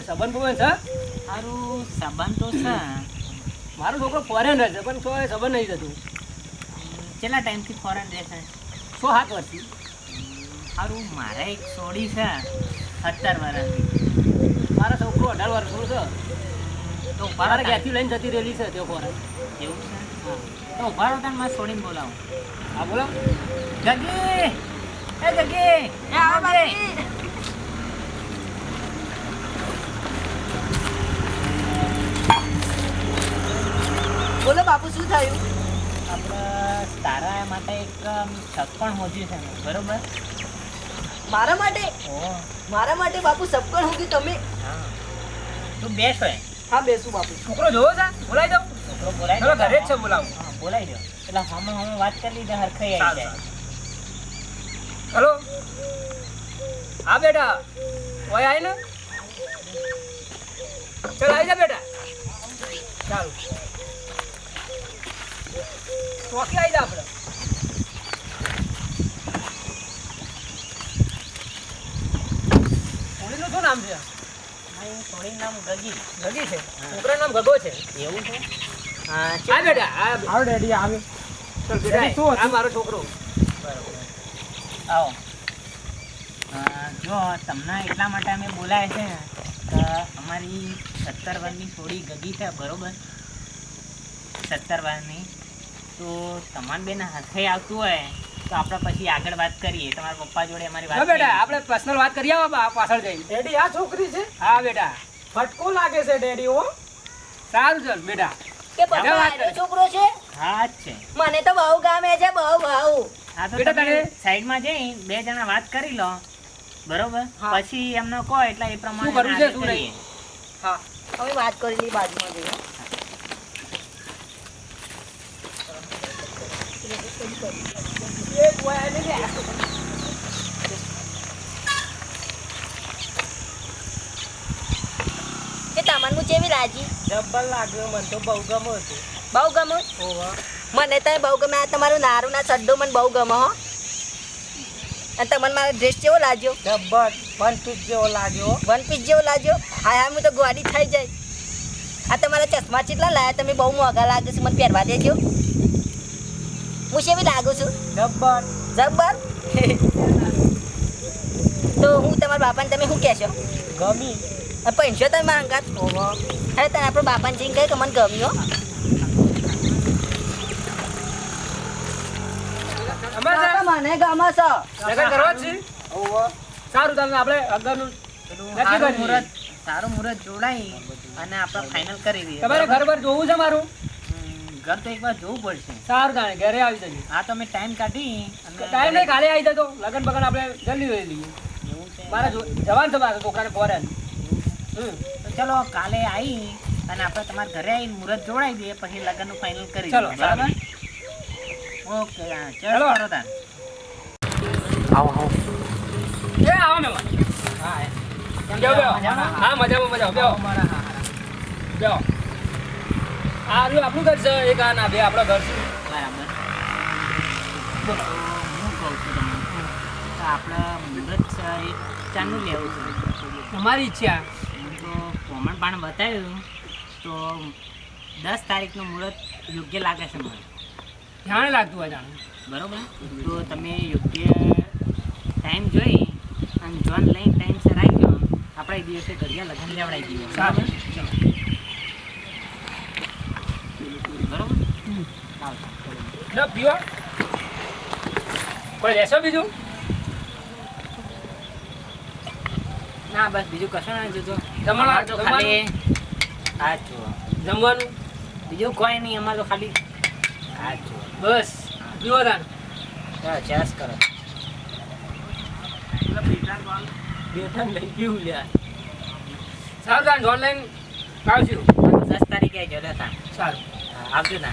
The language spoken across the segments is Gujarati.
ભાઈ ભાઈ છે? સારું સંબંધ તો છે. મારો છોકરો ફોરેન રહે છે પણ તો એ નહીં થતું. કેટલા ટાઈમથી ફોરેન રહેશે છ? સાત વર્ષથી. સારું મારે એક સોડી છે સત્તર વર્ષની. મારો છોકરો અઢાર વર્ષનો છે. તો મારા રહો ઘેરથી લઈને જતી રહેલી છે તે ફોરેન એવું છે? તો ઊભા રહો તાન મારે સોડીને બોલાવો. હા બોલો. જગી! એ જગી! એ. બોલો બાપુ શું થયું? આપણે તારા માટે એક છપ્પણ હોજ્યું છે બરોબર? મારા માટે? મારા માટે બાપુ સપકણ હોગી તમે? હા. તું બેસ હોય હા બેસું બાપુ. છોકરો જોવો છે? બોલાવી દઉં? છોકરો બોલાવી ઘરે જ છે બોલાવું. હા બોલાવી દો. એટલે હમે હમે વાત કરી લીધે હરખાઈ આવી જાય. હલો? હા બેટા. ઓય આવી ને. ચાલ આવી જા બેટા. ચાલો. ચોકી આવી આપણે. છોડીનું શું નામ છે? સોડીનું નામ ગગી. ગગી છે. છોકરાનું નામ ગગો છે? એવું છે? હા હા બેટા હા. ડેડી આવે ચલ બેટા આ મારો છોકરો. આવો. અ, જો તમને એટલા માટે અમે બોલાય છે કે અમારી સત્તર વર્ષની થોડી ગગી છે બરોબર? સત્તર વર્ષની તો તમારે બેન હાથે આવતું હોય તો આપણે પછી આગળ વાત કરીએ. તમારા પપ્પા જોડે અમારી વાત બેટા આપણે પર્સનલ વાત કરી આવો પાછળ જઈને. ડેડી આ છોકરી છે? હા બેટા. ફટકો લાગે છે ડેડી ઓ સારું ચાલ બેટા. કે પપ્પા. છોકરો છે? હા જ છે. મને તો બહુ ગામે છે બહુ બહુ. હા તો બેટા તમે સાઈડમાં જઈ બે જણા વાત કરી લો. બરોબર? પછી એમને કહો એટલે એ પ્રમાણે શું કરવું છે, શું નહીં? હા હવે વાત કરેલી બાજુમાં જઈએ એક વયા લઈ લે. કે તમને જેવી રાજી જબ્બર લાગ્યો મને તો બહુ ગમો હતું બહુ ગમે? મને તો બહુ ગમે. આ તમારું નારું ના ચડ્ડો મને બહુ ગમે હો. અને તમને મારો ડ્રેસ કેવો લાગ્યો? જબ્બર વન પીસ જેવો લાગ્યો. વન પીસ જેવો લાગ્યો? હા હા હું તો ગોડી થઈ જાય. આ તમારા ચશ્મા કેટલા લાયા? તમે બહુ મોંઘા લાગે છે. મને પહેરવા દેજો. હું કેવી લાગુ છું? જબ્બર. જબ્બર? તો હું તમારા બાપાને તમે શું કહેશો? ગમી. પૈસો તમે મારા અંગાત? અરે તને આપણો બાપાને જઈને કહે કે મને ગમ્યો મને ગમે છે. લગન કરવા છે. સારું તમે આપણે આગળનું સારું મુહૂર્ત સારું મુહૂર્ત જોડાઈ અને આપણે ફાઇનલ કરી દઈએ. તમારે ઘર પર જોવું છે મારું? ઘર તો એકવાર જોવું પડશે. સારું તાણે ઘરે આવી જજો. આ તો અમે ટાઈમ કાઢી અને ટાઈમ નહીં કાલે આવી જજો. લગન બગન આપણે જલ્દી લઈ લઈએ. એવું છે. મારા જવાન છે મારા છોકરાને ફોરેન. હમ. તો ચલો કાલે આવી અને આપણે તમારા ઘરે આવીને મુહૂર્ત જોડાઈ દઈએ પછી લગ્નનું ફાઇનલ કરી ચલો, બરાબર? ઓકે હા, ચલો ચલો. કરો તાર એ આવો ને હા. હા મજામાં મજામાં. બેહો. બેહો. આ રહ્યું આપણું ઘર છે એક આ ના બે આપણો ઘર છે. બરાબર. તો હું કહું છું તમને આપણે મુહૂર્ત છે એ ચાનું લેવું છે. તમારી ઈચ્છા. તો કોમણ પાણ બતાવ્યું તો દસ તારીખનું મુહૂર્ત યોગ્ય લાગે છે મને? જાણે લાગતું હોય જાણે. બરોબર? તો તમે યોગ્ય ટાઈમ જોઈ અને જોન લઈને ટાઈમ સર આવી ગયો આપણે દિવસે ઘડિયા લગ્ન લેવડાવી દઈએ બરાબર? બરોબર ચાલો ના પીવો. કોઈ લેશો બીજું? ના બસ બીજું કશું ના જોજો જમવાનું- તો ખાલી આ જો જમવાનું? બીજું કોઈ નહીં અમારે તો ખાલી આ જ બસ. પીવો ચાલો ચેસ કરો. બેઠા લઈ ગયું લ્યા. સારું તાન ઓનલાઈન આવજો દસ તારીખે જોડે સારું. હા, આવજો તા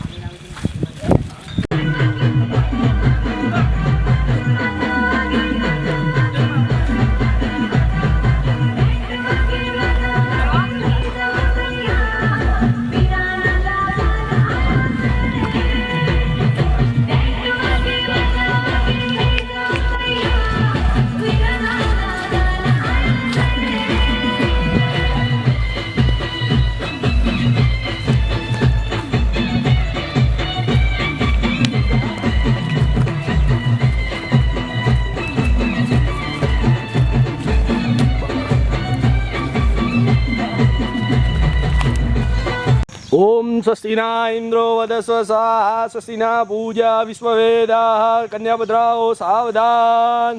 સ્વસ્તિના ઇન્દ્રો વદસ્વ સ્વાહા સ્વસ્તિના પૂજા વિશ્વવેદા કન્યાભદ્રાઓ સાવધાન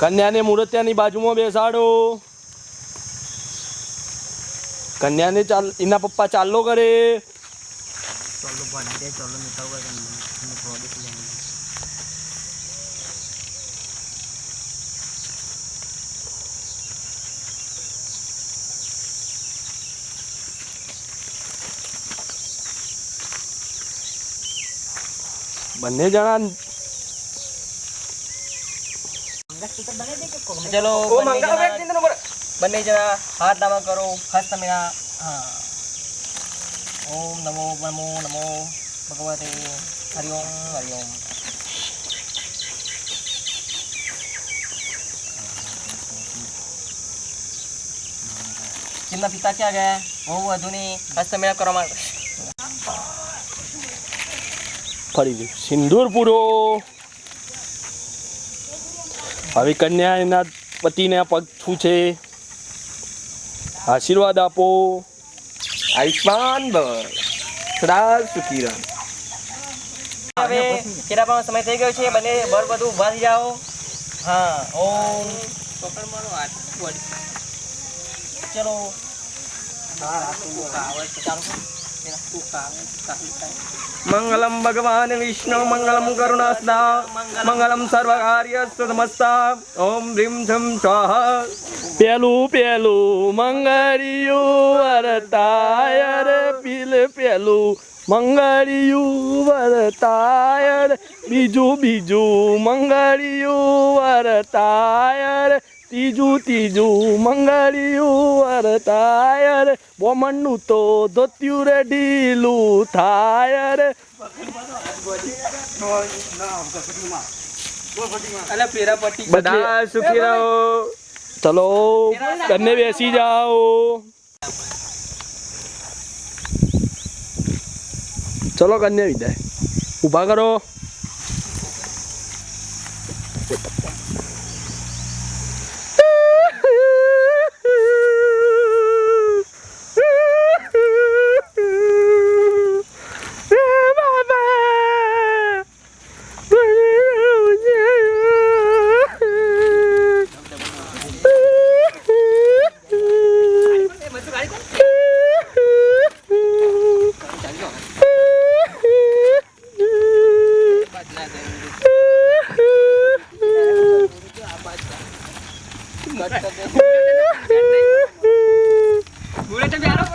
કન્યાને મૂર્ત્યાની બાજુમાં બેસાડો કન્યાને ચાલ એના પપ્પા ચાલો કરે ચલો ઓ બંને મંગળ જણા- વ્યક્તિ નંબર બંને જણા હાથ દાવા કરો હસ્ત મેળા હા ઓમ નમો નમો નમો ભગવતે હરિ ઓમ હરિ ઓમ તેમના પિતા ક્યાં ગયા બહુ વધુની હસ્તમેળાપ કરવા માંગે ફરી સિંદૂર પૂરો. હવે કન્યા એના પતિને પગ છૂછે. આશીર્વાદ આપો. આયુષ્માન ભવ સદા સુખી રહો. હવે ફેરા પાવાનો સમય થઈ ગયો છે. બંને બર બધું ઊભા થઈ જાઓ. હા, ઓમ. ચલો. મંગલમ ભગવાન વિષ્ણુ મંગલમ કરુણાસદા મંગલમ સર્વકાર્ય સમસ્તા ઓમ હ્રીમ છમ સ્વાહા પેલું પેલું મંગળિયું વરતાય રે પીલ પેલું મંગળિયું વરતાય બીજું બીજું મંગળિયું વરતાય રે ત્રીજું ત્રીજું મંગળિયું વરતાય રે. બોમણનું તો ધોત્યું રે. ઢીલું થાય રે બધા સુખી રહો ચલો બંને બેસી જાઓ. ચલો કન્યા વિદાય. ઊભા કરો. Bulat tapi harus